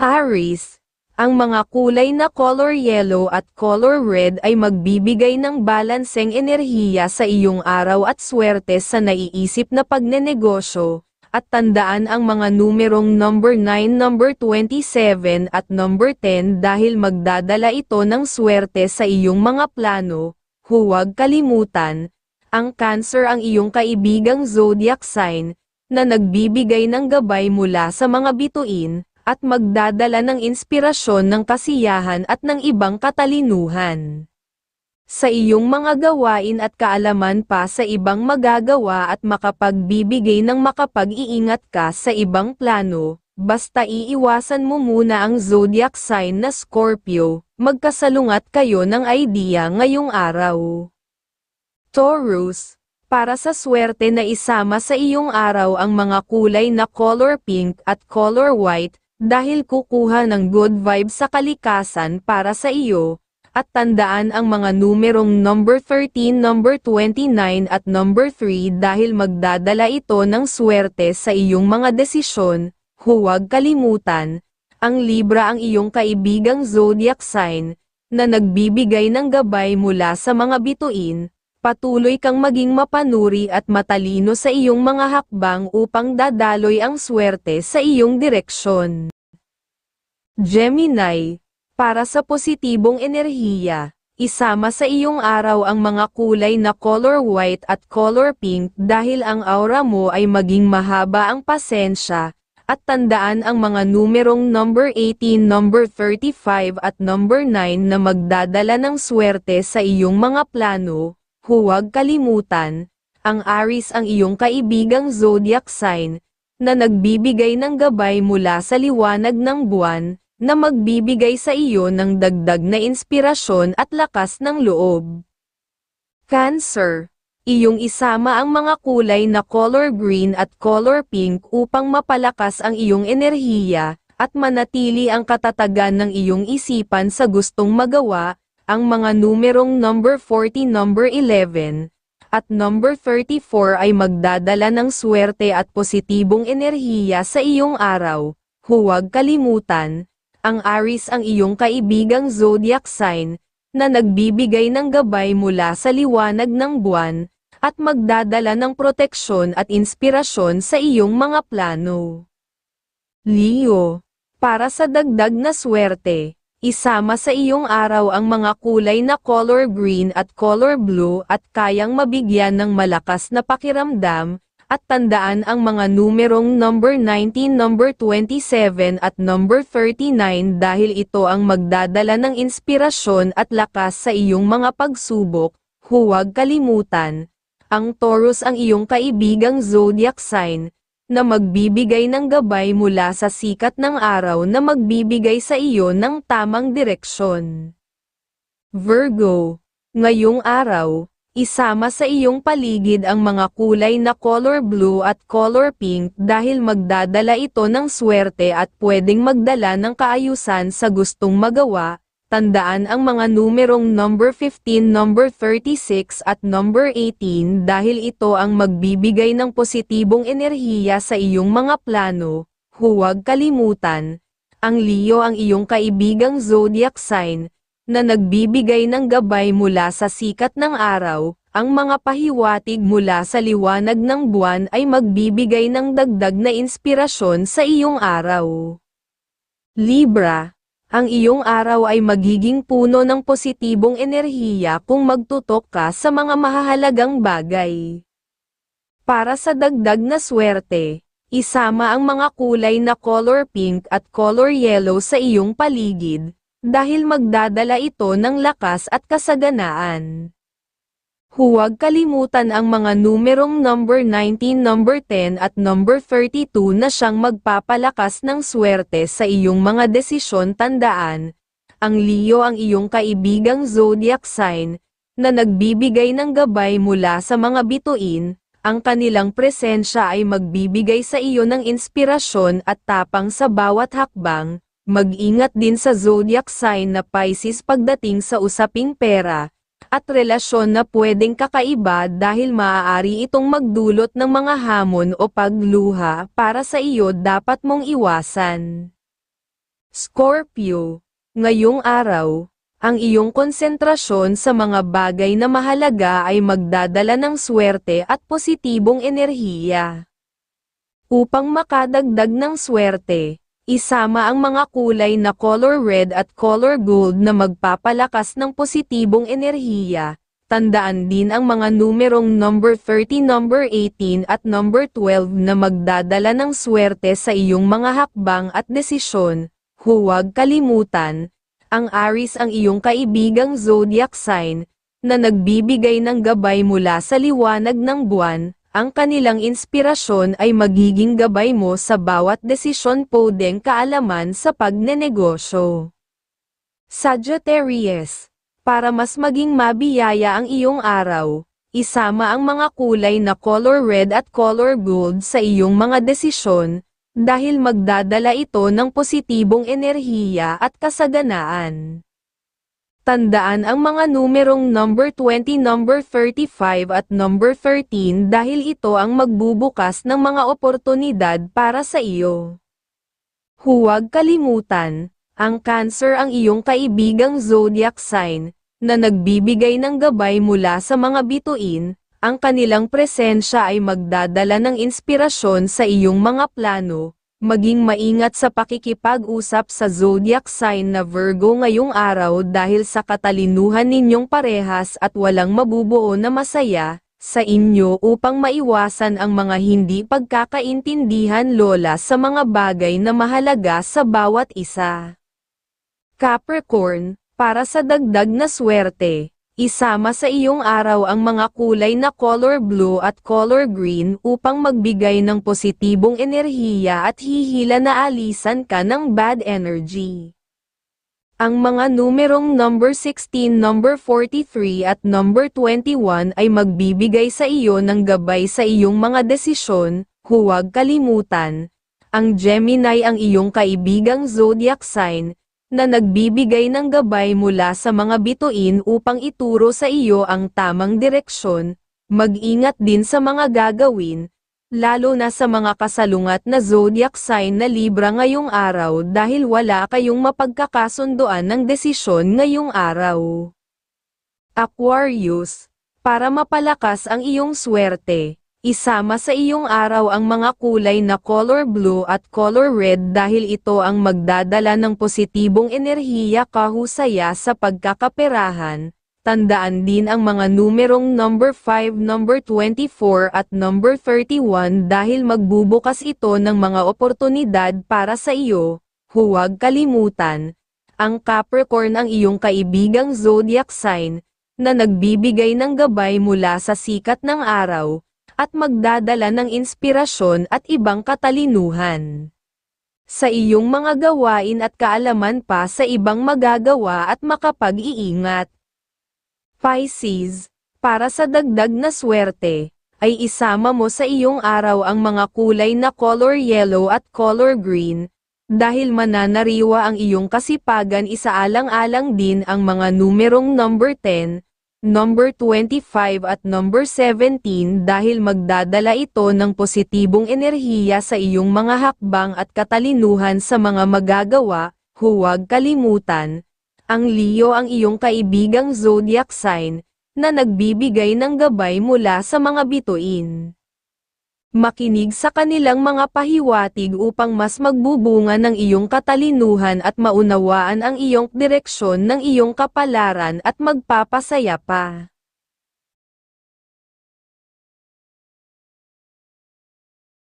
Aries, ang mga kulay na color yellow at color red ay magbibigay ng balanseng enerhiya sa iyong araw at swerte sa naiisip na pagnenegosyo, at tandaan ang mga numerong number 9, number 27 at number 10 dahil magdadala ito ng swerte sa iyong mga plano, huwag kalimutan, ang cancer ang iyong kaibigang zodiac sign, na nagbibigay ng gabay mula sa mga bituin, at magdadala ng inspirasyon ng kasiyahan at ng ibang katalinuhan. Sa iyong mga gawain at kaalaman pa sa ibang magagawa at makapagbibigay ng makapag-iingat ka sa ibang plano, basta iiwasan mo muna ang zodiac sign na Scorpio, magkasalungat kayo ng idea ngayong araw. Taurus, para sa swerte na isama sa iyong araw ang mga kulay na color pink at color white, dahil kukuha ng good vibes sa kalikasan para sa iyo, at tandaan ang mga numerong number 13, number 29 at number 3 dahil magdadala ito ng swerte sa iyong mga desisyon, huwag kalimutan, ang Libra ang iyong kaibigang zodiac sign, na nagbibigay ng gabay mula sa mga bituin, patuloy kang maging mapanuri at matalino sa iyong mga hakbang upang dadaloy ang swerte sa iyong direksyon. Gemini, para sa positibong enerhiya, isama sa iyong araw ang mga kulay na color white at color pink dahil ang aura mo ay maging mahaba ang pasensya, at tandaan ang mga numerong number 18, number 35 at number 9 na magdadala ng swerte sa iyong mga plano, huwag kalimutan, ang Aries ang iyong kaibigang zodiac sign, na nagbibigay ng gabay mula sa liwanag ng buwan, na magbibigay sa iyo ng dagdag na inspirasyon at lakas ng loob. Cancer, iyong isama ang mga kulay na color green at color pink upang mapalakas ang iyong enerhiya, at manatili ang katatagan ng iyong isipan sa gustong magawa, ang mga numerong number 40 number 11, at number 34 ay magdadala ng swerte at positibong enerhiya sa iyong araw. Huwag kalimutan, ang Aries ang iyong kaibigang zodiac sign, na nagbibigay ng gabay mula sa liwanag ng buwan, at magdadala ng proteksyon at inspirasyon sa iyong mga plano. Leo, para sa dagdag na swerte, Isama sa iyong araw ang mga kulay na color green at color blue at kayang mabigyan ng malakas na pakiramdam, at tandaan ang mga numerong number 19, number 27 at number 39 dahil ito ang magdadala ng inspirasyon at lakas sa iyong mga pagsubok, huwag kalimutan. Ang Taurus ang iyong kaibigang zodiac sign, na magbibigay ng gabay mula sa sikat ng araw na magbibigay sa iyo ng tamang direksyon. Virgo, ngayong araw, isama sa iyong paligid ang mga kulay na color blue at color pink dahil magdadala ito ng swerte at pwedeng magdala ng kaayusan sa gustong magawa, Tandaan ang mga numerong number 15, number 36 at number 18 dahil ito ang magbibigay ng positibong enerhiya sa iyong mga plano. Huwag kalimutan, ang Leo ang iyong kaibigang zodiac sign, na nagbibigay ng gabay mula sa sikat ng araw, ang mga pahiwatig mula sa liwanag ng buwan ay magbibigay ng dagdag na inspirasyon sa iyong araw. Libra ang iyong araw ay magiging puno ng positibong enerhiya kung magtutok ka sa mga mahahalagang bagay. Para sa dagdag na swerte, isama ang mga kulay na color pink at color yellow sa iyong paligid, dahil magdadala ito ng lakas at kasaganaan. Huwag kalimutan ang mga numerong number 19, number 10 at number 32 na siyang magpapalakas ng swerte sa iyong mga desisyon tandaan. Ang Leo ang iyong kaibigang zodiac sign, na nagbibigay ng gabay mula sa mga bituin, ang kanilang presensya ay magbibigay sa iyo ng inspirasyon at tapang sa bawat hakbang, mag-ingat din sa zodiac sign na Pisces pagdating sa usaping pera, at relasyon na pwedeng kakaiba dahil maaari itong magdulot ng mga hamon o pagluha para sa iyo dapat mong iwasan. Scorpio, ngayong araw, ang iyong konsentrasyon sa mga bagay na mahalaga ay magdadala ng swerte at positibong enerhiya. Upang makadagdag ng swerte, isama ang mga kulay na color red at color gold na magpapalakas ng positibong enerhiya. Tandaan din ang mga numerong number 30, number 18 at number 12 na magdadala ng swerte sa iyong mga hakbang at desisyon. Huwag kalimutan, ang Aries ang iyong kaibigang zodiac sign, na nagbibigay ng gabay mula sa liwanag ng buwan, ang kanilang inspirasyon ay magiging gabay mo sa bawat desisyon podeng kaalaman sa pagnenegosyo. Sagittarius, para mas maging mabiyaya ang iyong araw, isama ang mga kulay na color red at color gold sa iyong mga desisyon, dahil magdadala ito ng positibong enerhiya at kasaganaan. Tandaan ang mga numerong number 20, number 35 at number 13 dahil ito ang magbubukas ng mga oportunidad para sa iyo. Huwag kalimutan, ang Cancer ang iyong kaibigang zodiac sign, na nagbibigay ng gabay mula sa mga bituin, ang kanilang presensya ay magdadala ng inspirasyon sa iyong mga plano, maging maingat sa pakikipag-usap sa zodiac sign na Virgo ngayong araw dahil sa katalinuhan ninyong parehas at walang mabubuo na masaya, sa inyo upang maiwasan ang mga hindi pagkakaintindihan lola sa mga bagay na mahalaga sa bawat isa. Capricorn, para sa dagdag na swerte, isama sa iyong araw ang mga kulay na color blue at color green upang magbigay ng positibong enerhiya at hihila na alisan ka ng bad energy. Ang mga numerong number 16, number 43 at number 21 ay magbibigay sa iyo ng gabay sa iyong mga desisyon, huwag kalimutan. Ang Gemini ang iyong kaibigang zodiac sign, na nagbibigay ng gabay mula sa mga bituin upang ituro sa iyo ang tamang direksyon, mag-ingat din sa mga gagawin, lalo na sa mga kasalungat na zodiac sign na Libra ngayong araw dahil wala kayong mapagkakasunduan ng desisyon ngayong araw. Aquarius, para mapalakas ang iyong swerte, isama sa iyong araw ang mga kulay na color blue at color red dahil ito ang magdadala ng positibong enerhiya kahusaya sa pagkakaperahan, Tandaan din ang mga numerong number 5, number 24 at number 31 dahil magbubukas ito ng mga oportunidad para sa iyo. Huwag kalimutan, ang Capricorn ang iyong kaibigang zodiac sign, na nagbibigay ng gabay mula sa sikat ng araw, at magdadala ng inspirasyon at ibang katalinuhan. Sa iyong mga gawain at kaalaman pa sa ibang magagawa at makapag-iingat. Pisces, para sa dagdag na swerte, ay isama mo sa iyong araw ang mga kulay na color yellow at color green, dahil mananariwa ang iyong kasipagan isaalang-alang din ang mga numerong number 10, number 25 at number 17 dahil magdadala ito ng positibong enerhiya sa iyong mga hakbang at katalinuhan sa mga magagawa, huwag kalimutan, ang Leo ang iyong kaibigang zodiac sign, na nagbibigay ng gabay mula sa mga bituin. Makinig sa kanilang mga pahiwatig upang mas magbubunga ng iyong katalinuhan at maunawaan ang iyong direksyon ng iyong kapalaran at magpapasaya pa.